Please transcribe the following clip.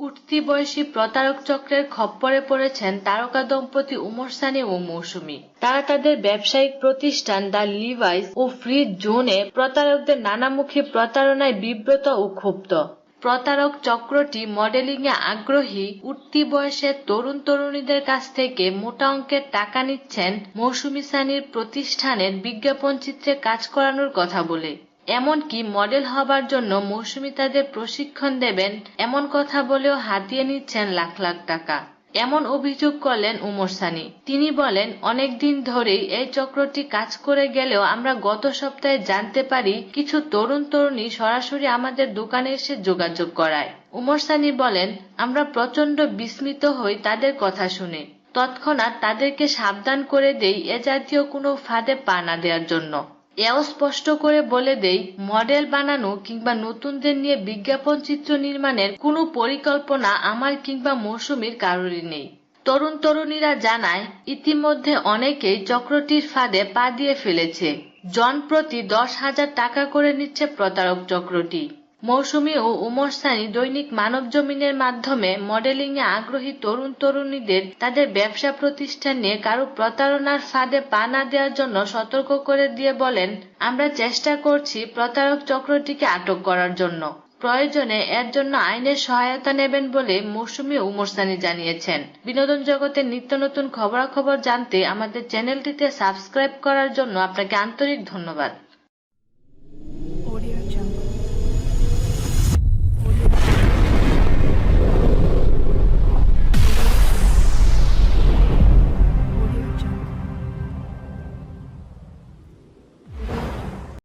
উঠতি বয়সী প্রতারক চক্রের খপ্পরে পড়েছেন তারকা দম্পতি উমর সানি ও মৌসুমী। তারা তাদের ব্যবসায়িক প্রতিষ্ঠান দ্য লিভাইস ও ফ্রি জোনে প্রতারকদের নানামুখী প্রতারণায় বিব্রত ও ক্ষুব্ধ। প্রতারক চক্রটি মডেলিংয়ে আগ্রহী উঠতি বয়সের তরুণ তরুণীদের কাছ থেকে মোটা অঙ্কের টাকা নিচ্ছেন মৌসুমী সানির প্রতিষ্ঠানের বিজ্ঞাপন চিত্রে কাজ করানোর কথা বলে। এমনকি মডেল হবার জন্য মৌসুমী তাদের প্রশিক্ষণ দেবেন, এমন কথা বলেও হাতিয়ে নিচ্ছেন লাখ লাখ টাকা। এমন অভিযোগ করলেন উমর সানি। তিনি বলেন, অনেক দিন ধরেই এই চক্রটি কাজ করে গেলেও আমরা গত সপ্তাহে জানতে পারি কিছু তরুণ তরুণী সরাসরি আমাদের দোকানে এসে যোগাযোগ করায়। উমর সানি বলেন, আমরা প্রচণ্ড বিস্মিত হই তাদের কথা শুনে। তৎক্ষণাৎ তাদেরকে সাবধান করে দেই এ জাতীয় কোনো ফাঁদে পা না দেওয়ার জন্য। এও স্পষ্ট করে বলে দেই, মডেল বানানো কিংবা নতুনদের নিয়ে বিজ্ঞাপন চিত্র নির্মাণের কোনো পরিকল্পনা আমার কিংবা মৌসুমীর কারোরই নেই। তরুণ তরুণীরা জানায়, ইতিমধ্যে অনেকেই চক্রটির ফাঁদে পা দিয়ে ফেলেছে। জন প্রতি দশ হাজার টাকা করে নিচ্ছে প্রতারক চক্রটি। মৌসুমী ও উমর সানি দৈনিক মানব জমিনের মাধ্যমে মডেলিং এ আগ্রহী তরুণ তরুণীদের তাদের ব্যবসা প্রতিষ্ঠান নিয়ে কারও প্রতারণার ফাঁদে পা না দেওয়ার জন্য সতর্ক করে দিয়ে বলেন, আমরা চেষ্টা করছি প্রতারক চক্রটিকে আটক করার জন্য। প্রয়োজনে এর জন্য আইনের সহায়তা নেবেন বলে মৌসুমি উমর সানি জানিয়েছেন। বিনোদন জগতের নিত্য নতুন খবরাখবর জানতে আমাদের চ্যানেলটিতে সাবস্ক্রাইব করার জন্য আপনাকে আন্তরিক ধন্যবাদ।